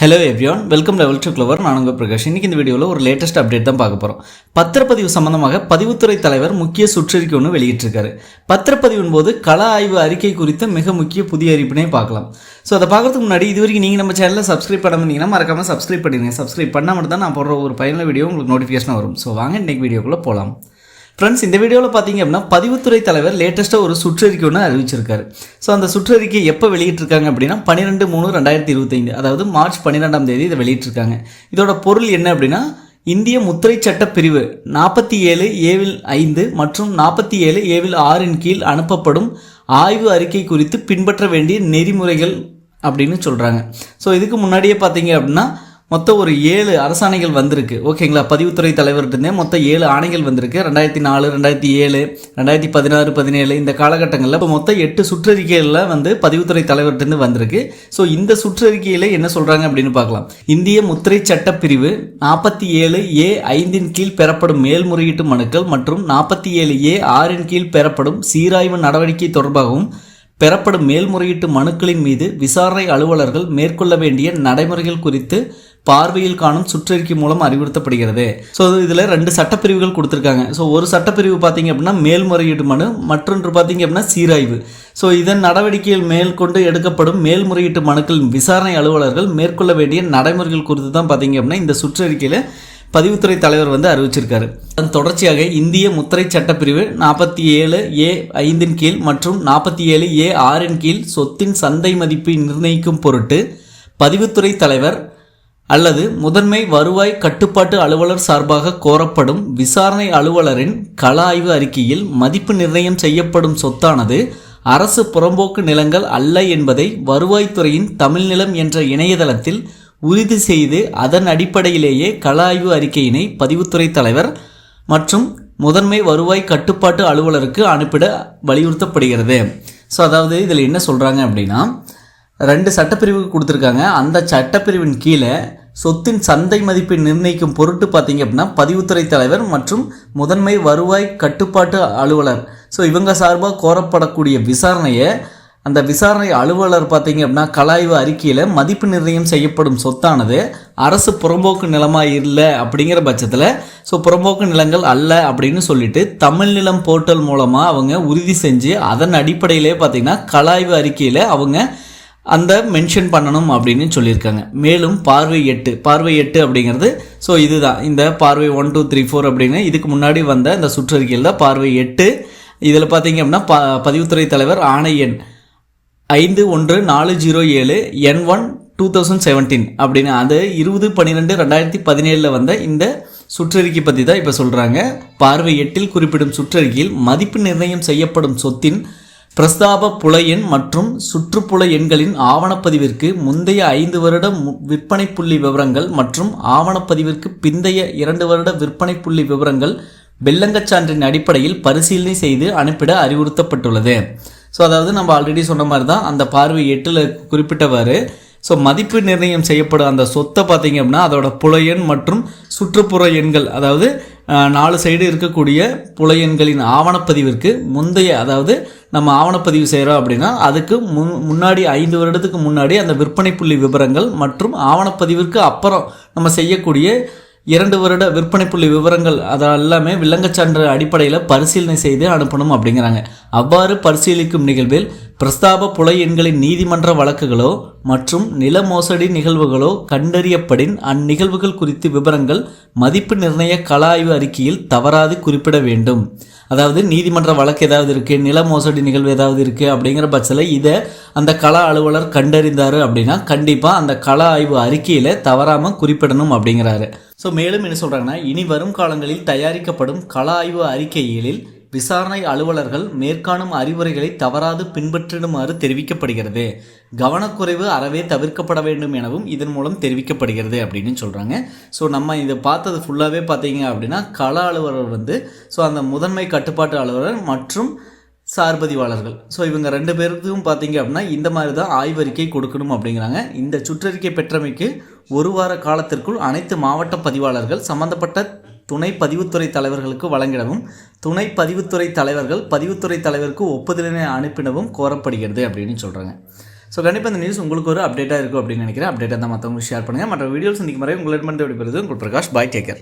Hello everyone welcome level to clever நான் உங்கள் பிரகாஷ். இன்றைக்கி இந்த வீடியோவில் ஒரு லேட்டஸ்ட் அப்டேட் தான் பார்க்க போகிறோம் பத்திரப்பதிவு சம்பந்தமாக பதிவுத்துறை தலைவர் முக்கிய சுற்றறிக்கை ஒன்று வெளியிட்டிருக்காரு. பத்திரப்பதிவின் போது கள ஆய்வு அறிக்கை குறித்த மிக முக்கிய புதிய அறிவிப்பினை பார்க்கலாம். ஸோ அதை பார்க்கறதுக்கு முன்னாடி இது வரைக்கும் நீங்கள் நம்ம சேனலில் சப்ஸ்கிரைப் பண்ண வந்தீங்கன்னா மறக்காமல் சப்ஸ்கிரைப் பண்ணிடுங்க. சப்ஸ்கிரைப் பண்ணால் மட்டும் தான் நான் போடுற ஒரு பயனுள்ள வீடியோ உங்களுக்கு நோட்டிஃபிகேஷன் வரும். ஸோ வாங்க இன்றைக்கி வீடியோக்குள்ளே போகலாம் ஃப்ரெண்ட்ஸ் இந்த வீடியோவில் பார்த்தீங்க அப்படின்னா பதிவுத்துறை தலைவர் லேட்டஸ்ட்டாக ஒரு சுற்றறிக்கை ஒன்று அறிவிச்சிருக்காரு. ஸோ அந்த சுற்றறிக்கை எப்போ வெளியிட்டிருக்காங்க அப்படின்னா பன்னிரெண்டு மூணு ரெண்டாயிரத்தி இருபத்தைந்து அதாவது மார்ச் பன்னிரெண்டாம் தேதி இதை வெளியிட்டிருக்காங்க. இதோட பொருள் என்ன அப்படின்னா இந்திய முத்திரை சட்ட பிரிவு நாற்பத்தி ஏழு ஏவில் ஐந்து மற்றும் நாற்பத்தி ஏழு ஏவில் ஆறின் கீழ் அனுப்பப்படும் ஆய்வு அறிக்கை குறித்து பின்பற்ற வேண்டிய நெறிமுறைகள் அப்படின்னு சொல்கிறாங்க ஸோ இதுக்கு முன்னாடியே பார்த்தீங்க அப்படின்னா மொத்தம் ஒரு ஏழு அரசாணைகள் வந்திருக்கு. ஓகேங்களா பதிவுத்துறை தலைவர்கிட்டருந்தே மொத்தம் ஏழு ஆணைகள் வந்திருக்கு. ரெண்டாயிரத்தி நாலு ரெண்டாயிரத்தி ஏழு ரெண்டாயிரத்தி பதினாறு பதினேழு இந்த காலகட்டங்களில் இப்போ மொத்தம் எட்டு சுற்றறிக்கைகளில் வந்து பதிவுத்துறை தலைவர்கிட்டருந்து வந்திருக்கு. ஸோ இந்த சுற்றறிக்கையில் என்ன சொல்கிறாங்க அப்படின்னு பார்க்கலாம். இந்திய முத்திரை சட்ட பிரிவு நாற்பத்தி ஏழு ஏ ஐந்தின் கீழ் பெறப்படும் மேல்முறையீட்டு மனுக்கள் மற்றும் நாற்பத்தி ஏழு ஏ ஆறின் கீழ் பெறப்படும் சீராய்வு நடவடிக்கை தொடர்பாகவும் பெறப்படும் மேல்முறையீட்டு மனுக்களின் மீது விசாரணை அலுவலர்கள் மேற்கொள்ள வேண்டிய நடைமுறைகள் குறித்து பார்வையில் காணும் சுற்றறிக்கை மூலம் அறிவுறுத்தப்படுகிறது. ஸோ இதில் ரெண்டு சட்டப்பிரிவுகள் கொடுத்துருக்காங்க. ஸோ ஒரு சட்டப்பிரிவு பார்த்தீங்க அப்படின்னா மேல்முறையீடு மனு மற்றொன்று பார்த்தீங்க அப்படின்னா சீராய்வு. ஸோ இதன் நடவடிக்கையில் மேற்கொண்டு எடுக்கப்படும் மேல்முறையீட்டு மனுக்களின் விசாரணை அலுவலர்கள் மேற்கொள்ள வேண்டிய நடைமுறைகள் குறித்து தான் பார்த்தீங்க அப்படின்னா இந்த சுற்றறிக்கையில் பதிவுத்துறை தலைவர் வந்து அறிவிச்சிருக்காரு. அதன் தொடர்ச்சியாக இந்திய முத்திரை சட்டப்பிரிவு நாற்பத்தி ஏழு ஏ ஐந்தின் கீழ் மற்றும் நாற்பத்தி ஏழு ஏ ஆறின் கீழ் சொத்தின் சந்தை மதிப்பை நிர்ணயிக்கும் பொருட்டு பதிவுத்துறை தலைவர் அல்லது முதன்மை வருவாய் கட்டுப்பாட்டு அலுவலர் சார்பாக கோரப்படும் விசாரணை அலுவலரின் கள ஆய்வு அறிக்கையில் மதிப்பு நிர்ணயம் செய்யப்படும் சொத்தானது அரசு புறம்போக்கு நிலங்கள் அல்ல என்பதை வருவாய்த்துறையின் தமிழ் நிலம் என்ற இணையதளத்தில் உறுதி செய்து அதன் அடிப்படையிலேயே கள ஆய்வு அறிக்கையினை பதிவுத்துறை தலைவர் மற்றும் முதன்மை வருவாய் கட்டுப்பாட்டு அலுவலருக்கு அனுப்பிட வலியுறுத்தப்படுகிறது. ஸோ அதாவது இதில் என்ன சொல்கிறாங்க அப்படின்னா ரெண்டு சட்டப்பிரிவு கொடுத்துருக்காங்க. அந்த சட்டப்பிரிவின் கீழே சொத்தின் சந்தை மதிப்பை நிர்ணயிக்கும் பொருட்டு பார்த்தீங்க அப்படின்னா பதிவுத்துறை தலைவர் மற்றும் முதன்மை வருவாய் கட்டுப்பாட்டு அலுவலர். ஸோ இவங்க சார்பாக கோரப்படக்கூடிய விசாரணையை அந்த விசாரணை அலுவலர் பார்த்தீங்க அப்படின்னா கலாய்வு அறிக்கையில் மதிப்பு நிர்ணயம் செய்யப்படும் சொத்தானது அரசு புறம்போக்கு நிலமாக இல்லை அப்படிங்கிற பட்சத்தில் ஸோ புறம்போக்கு நிலங்கள் அல்ல அப்படின்னு சொல்லிட்டு தமிழ் நிலம் போர்ட்டல் மூலமாக அவங்க உறுதி செஞ்சு அதன் அடிப்படையிலே பார்த்தீங்கன்னா கலாய்வு அறிக்கையில் அவங்க அந்த மென்ஷன் பண்ணணும் அப்படின்னு சொல்லியிருக்காங்க. மேலும் பார்வை எட்டு பார்வை எட்டு அப்படிங்கிறது ஸோ இதுதான். இந்த பார்வை ஒன் டூ த்ரீ ஃபோர் அப்படின்னு இதுக்கு முன்னாடி வந்த இந்த சுற்றறிக்கையில் தான் பார்வை எட்டு. இதில் பார்த்தீங்க அப்படின்னா ப பதிவுத்துறை தலைவர் ஆணையன் ஐந்து ஒன்று நாலு ஜீரோ ஏழு என் ஒன் டூ தௌசண்ட் செவன்டீன் அப்படின்னு அது இருபது பன்னிரெண்டு ரெண்டாயிரத்தி பதினேழில் வந்த இந்த சுற்றறிக்கை பற்றி தான் இப்போ சொல்கிறாங்க பார்வை எட்டில் குறிப்பிடும் சுற்றறிக்கையில் மதிப்பு நிர்ணயம் செய்யப்படும் சொத்தின் பிரஸ்தாப புல எண் மற்றும் சுற்றுப்புல எண்களின் ஆவணப்பதிவிற்கு முந்தைய ஐந்து வருட விற்பனை புள்ளி விவரங்கள் மற்றும் ஆவணப்பதிவிற்கு பிந்தைய இரண்டு வருட விற்பனை புள்ளி விவரங்கள் வெள்ளங்கச் சான்றின் அடிப்படையில் பரிசீலனை செய்து அனுப்பிட அறிவுறுத்தப்பட்டுள்ளது. ஸோ அதாவது நம்ம ஆல்ரெடி சொன்ன மாதிரி தான் அந்த பார்வை எட்டில் குறிப்பிட்டவாறு. ஸோ மதிப்பு நிர்ணயம் செய்யப்படும் அந்த சொத்தை பார்த்தீங்க அப்படின்னா அதோட புலையன் மற்றும் சுற்றுப்புற எண்கள் அதாவது நாலு சைடு இருக்கக்கூடிய புலையன்களின் ஆவணப்பதிவிற்கு முந்தைய அதாவது நம்ம ஆவணப்பதிவு செய்கிறோம் அப்படின்னா அதுக்கு முன் முன்னாடி ஐந்து வருடத்துக்கு முன்னாடி அந்த விற்பனை புள்ளி விவரங்கள் மற்றும் ஆவணப்பதிவிற்கு அப்புறம் நம்ம செய்யக்கூடிய இரண்டு வருட விற்பனை புள்ளி விவரங்கள் அது எல்லாமே வில்லங்கச்சான்று அடிப்படையில் பரிசீலனை செய்து அனுப்பணும் அப்படிங்கிறாங்க. அவ்வாறு பரிசீலிக்கும் நிகழ்வில் பிரஸ்தாப புலை எண்களின் நீதிமன்ற வழக்குகளோ மற்றும் நில மோசடி நிகழ்வுகளோ கண்டறியப்படின் அந்நிகழ்வுகள் குறித்து விவரங்கள் மதிப்பு நிர்ணய கள ஆய்வு அறிக்கையில் தவறாது குறிப்பிட வேண்டும். அதாவது நீதிமன்ற வழக்கு ஏதாவது இருக்குது நில மோசடி நிகழ்வு ஏதாவது இருக்குது அப்படிங்கிற பட்சத்தில் இதை அந்த கள அலுவலர் கண்டறிந்தார் அப்படின்னா கண்டிப்பாக அந்த கள ஆய்வு அறிக்கையில் தவறாமல் குறிப்பிடணும் அப்படிங்கிறாரு. ஸோ மேலும் என்ன சொல்கிறாங்கன்னா இனி வரும் காலங்களில் தயாரிக்கப்படும் கள ஆய்வு அறிக்கைகளில் விசாரணை அலுவலர்கள் மேற்காணும் அறிவுரைகளை தவறாது பின்பற்றிடுமாறு தெரிவிக்கப்படுகிறது. கவனக்குறைவு அறவே தவிர்க்கப்பட வேண்டும் எனவும் இதன் மூலம் தெரிவிக்கப்படுகிறது அப்படின்னு சொல்கிறாங்க ஸோ நம்ம இதை பார்த்தது ஃபுல்லாகவே பார்த்தீங்க அப்படின்னா கள அலுவலர் வந்து ஸோ அந்த முதன்மை கட்டுப்பாட்டு அலுவலர் மற்றும் சார்பதிவாளர்கள். ஸோ இவங்க ரெண்டு பேருக்கும் பார்த்தீங்க அப்படின்னா இந்த மாதிரி தான் ஆய்வறிக்கை கொடுக்கணும் அப்படிங்கிறாங்க. இந்த சுற்றறிக்கை பெற்றமைக்கு ஒரு வார காலத்திற்குள் அனைத்து மாவட்ட பதிவாளர்கள் சம்பந்தப்பட்ட துணை பதிவுத்துறை தலைவர்களுக்கு வழங்கிடவும் துணை பதிவுத்துறை தலைவர்கள் பதிவுத்துறை தலைவருக்கு ஒப்புதலினை அனுப்பிடவும் கோரப்படுகிறது அப்படின்னு சொல்கிறாங்க ஸோ கண்டிப்பாக இந்த நியூஸ் உங்களுக்கு ஒரு அப்டேட்டாக இருக்கும் அப்படின்னு நினைக்கிறேன். அப்டேட்டாக தான் மற்றவங்களுக்கு ஷேர் பண்ணுங்கள் மற்ற வீடியோஸ் இன்றைக்கு வரை உங்களிடமிருந்து விடுபெறுது உங்கள் பிரகாஷ். பாய் டேக்கர்